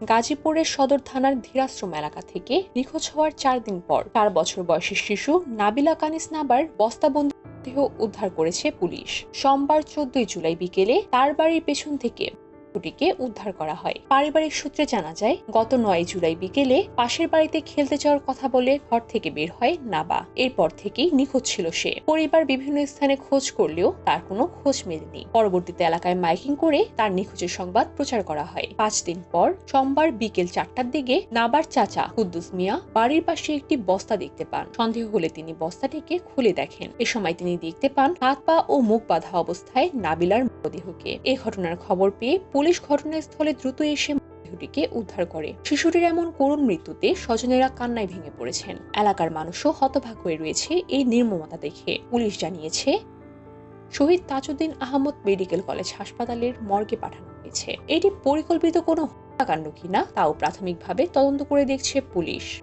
গাজীপুরের সদর থানার ধীরাশ্রম এলাকা থেকে নিখোঁজ হওয়ার চার দিন পর চার বছর বয়সী শিশু নাবিলা কানিস নাবার বস্তাবন্দি উদ্ধার করেছে পুলিশ। সোমবার চোদ্দই জুলাই বিকেলে তার বাড়ির পেছন থেকে শিশুটিকে উদ্ধার করা হয়। পারিবারিক সূত্রে জানা যায়, গত নয় জুলাই বিকেলে পাশের বাড়িতে খেলতে যাওয়ার কথা বলে ঘর থেকে বের হয় নাবা। এরপর থেকেই নিখোঁজ ছিল সে। পরিবার বিভিন্ন স্থানে খোঁজ করলেও তার কোনো খোঁজ মেলেনি। পরবর্তীতে এলাকায় মাইকিং করে তার নিখোঁজের সংবাদ প্রচার করা হয়। পাঁচ দিন পর সোমবার বিকেল চারটার দিকে নাবার চাচা কুদ্দুস মিয়া বাড়ির পাশে একটি বস্তা দেখতে পান। সন্দেহ হলে তিনি বস্তাটিকে খুলে দেখেন। এ সময় তিনি দেখতে পান হাত পা ও মুখ বাঁধা অবস্থায় নাবিলার মৃতদেহকে। এ ঘটনার খবর পেয়ে পুলিশ ঘটনাস্থলে দ্রুত এসে দেহটিকে উদ্ধার করে। শিশুটির এমন করুণ মৃত্যুতে স্বজনেরা কান্নায় ভেঙে পড়েছেন। এলাকার মানুষও হতভাগ হয়ে রয়েছে এই নির্মমতা দেখে। পুলিশ জানিয়েছে, শহীদ তাজউদ্দিন আহমদ মেডিকেল কলেজ হাসপাতালের মর্গে পাঠানো হয়েছে। এটি পরিকল্পিত কোনো হত্যাকাণ্ড কিনা তাও প্রাথমিকভাবে তদন্ত করে দেখছে পুলিশ।